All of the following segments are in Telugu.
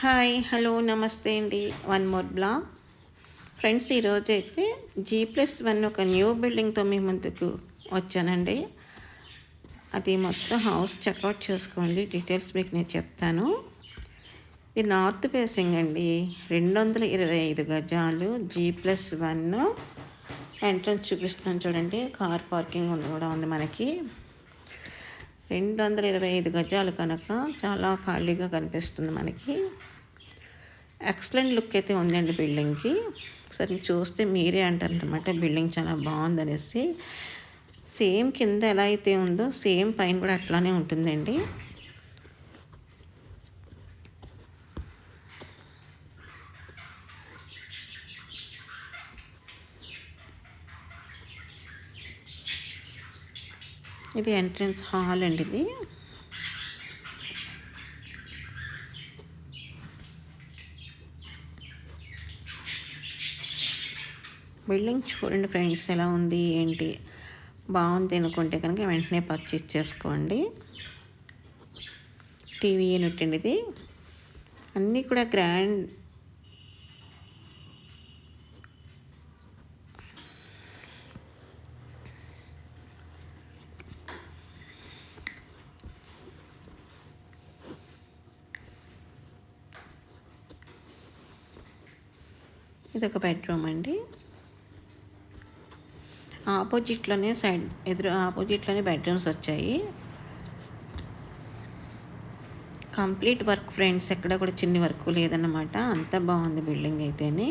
హాయ్ హలో నమస్తే అండి. One more blog. ఫ్రెండ్స్ ఈరోజు అయితే జీ ప్లస్ వన్ ఒక న్యూ బిల్డింగ్తో మీ ముందుకు వచ్చానండి. అది మొత్తం హౌస్ చెక్అవుట్ చేసుకోండి. డీటెయిల్స్ మీకు నేను చెప్తాను. ఇది నార్త్ ఫేసింగ్ అండి. రెండు వందల ఇరవై ఐదు గజాలు జీ ప్లస్ వన్. ఎంట్రన్స్ చూపిస్తున్నాను చూడండి. కార్ పార్కింగ్ ఉంది కూడా ఉంది మనకి. రెండు వందల ఇరవై ఐదు గజాలు కనుక చాలా ఖాళీగా కనిపిస్తుంది మనకి. ఎక్సలెంట్ లుక్ అయితే ఉందండి బిల్డింగ్కి. ఒకసారి చూస్తే మీరే అంటారనమాట బిల్డింగ్ చాలా బాగుందనేసి. సేమ్ కింద ఎలా అయితే ఉందో సేమ్ పైన కూడా అట్లానే ఉంటుందండి. ఇది ఎంట్రన్స్ హాల్ అండి ఇది. బిల్డింగ్ చూడండి ఫ్రెండ్స్ ఎలా ఉంది ఏంటి? బాగుంది అనుకుంటే కనుక వెంటనే పర్చేస్ చేసుకోండి. టీవీ యూనిట్ అండి ఇది. అన్నీ కూడా గ్రాండ్ ఇది ఒక బెడ్రూమ్ అండి. ఆపోజిట్లోనే సైడ్ ఎదురు ఆపోజిట్లోనే బెడ్రూమ్స్ వచ్చాయి. కంప్లీట్ వర్క్ ఫ్రెండ్స్ ఎక్కడ కూడా చిన్ని వర్క్ లేదన్నమాట. అంత బాగుంది బిల్డింగ్ అయితేనే.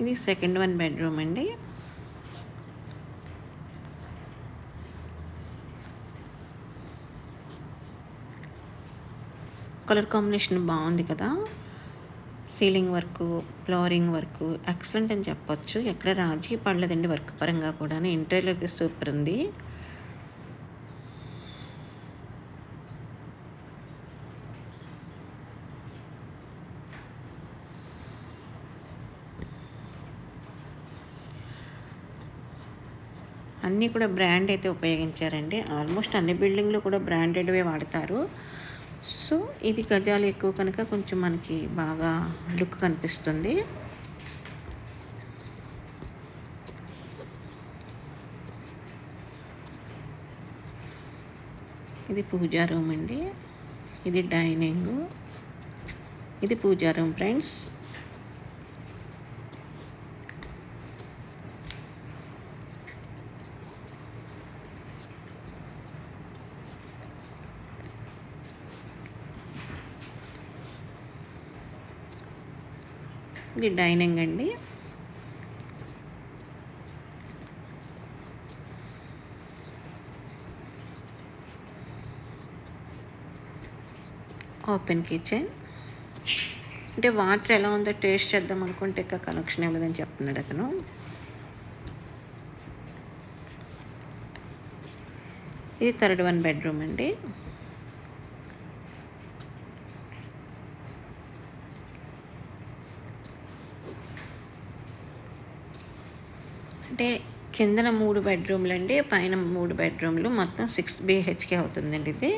ఇది సెకండ్ వన్ బెడ్రూమ్ అండి. కలర్ కాంబినేషన్ బాగుంది కదా. Ceiling work flooring work excellent అని చెప్పొచ్చు. ఎక్కడ రాజీ పడలేదండి వర్క్ పరంగా కూడా ఇంటీరియర్ అయితే సూపర్ ఉంది. అన్నీ కూడా బ్రాండ్ అయితే ఉపయోగించారండి. ఆల్మోస్ట్ అన్ని బిల్డింగ్లు కూడా బ్రాండెడ్వే వాడతారు. సో ఇది గజాలు ఎక్కువ కనుక కొంచెం మనకి బాగా లుక్ కనిపిస్తుంది. ఇది పూజా రూమ్ అండి. ఇది డైనింగ్. ఇది పూజా రూమ్ ఫ్రెండ్స్. ఇది డైనింగ్ అండి. ఓపెన్ కిచెన్ అంటే వాటర్ ఎలా ఉందో టేస్ట్ చేద్దాం అనుకుంటే ఇంకా కనెక్షన్ ఇవ్వలేదని చెప్తున్నాడు అతను. ఇది థర్డ్ వన్ బెడ్రూమ్ అండి. అంటే కిందన మూడు బెడ్రూమ్లు అండి పైన మూడు బెడ్రూమ్లు మొత్తం సిక్స్ బిహెచ్కే అవుతుందండి ఇది.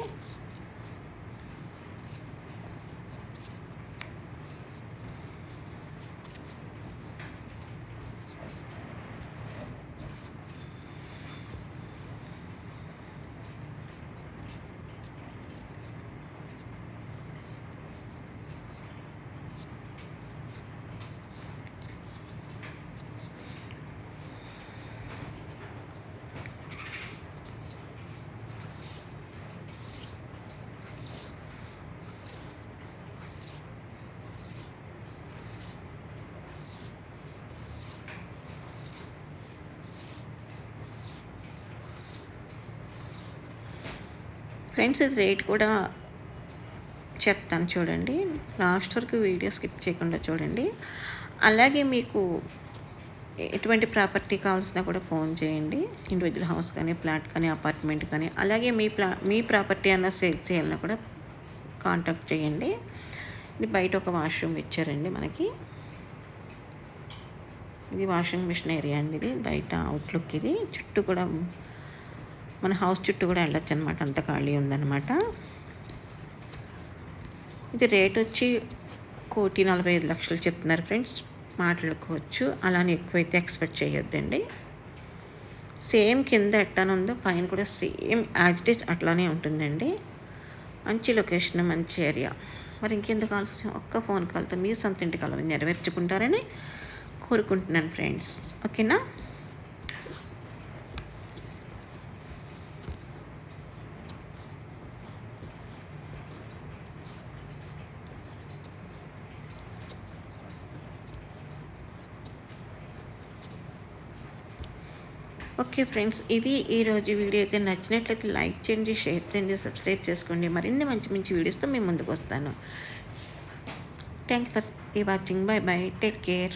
ఫ్రెండ్స్ ఇది రేట్ కూడా చెప్తాను చూడండి. లాస్ట్ వరకు వీడియో స్కిప్ చేయకుండా చూడండి. అలాగే మీకు ఎటువంటి ప్రాపర్టీ కావాల్సినా కూడా ఫోన్ చేయండి. ఇండివిజువల్ హౌస్ కానీ ఫ్లాట్ కానీ అపార్ట్మెంట్ కానీ అలాగే మీ ప్లా మీ ప్రాపర్టీ అన్న సేల్ చేయాలన్నా కూడా కాంటాక్ట్ చేయండి. ఇది బయట ఒక వాష్రూమ్ ఇచ్చారండి మనకి. ఇది వాషింగ్ మిషన్ ఏరియా అండి ఇది. బయట అవుట్లుక్ ఇది. చుట్టూ కూడా మన హౌస్ చుట్టూ కూడా వెళ్ళొచ్చు అనమాట అంత ఖాళీ ఉందన్నమాట. ఇది రేట్ వచ్చి కోటి నలభై ఐదు లక్షలు చెప్తున్నారు ఫ్రెండ్స్. మాట్లాడుకోవచ్చు. అలానే ఎక్కువైతే ఎక్స్పెక్ట్ చేయొద్దండి. సేమ్ కింద ఎట్టానుందో పైన కూడా సేమ్ యాజ్ అట్లానే ఉంటుందండి. మంచి లొకేషన్ మంచి ఏరియా. మరి ఇంకెందుకు ఆలస్యం? ఒక్క ఫోన్ కాల్తో మీ సొంత ఇంటి కలవి నెరవేర్చుకుంటారని కోరుకుంటున్నాను ఫ్రెండ్స్. ఓకేనా? ఓకే ఫ్రెండ్స్ ఇది ఈరోజు వీడియో అయితే నచ్చినట్లయితే లైక్ చేయండి షేర్ చేయండి సబ్స్క్రైబ్ చేసుకోండి. మరిన్ని మంచి మంచి వీడియోస్తో మేము ముందుకు వస్తాను. థ్యాంక్ ఫర్ ఈ watching. Bye bye. Take care.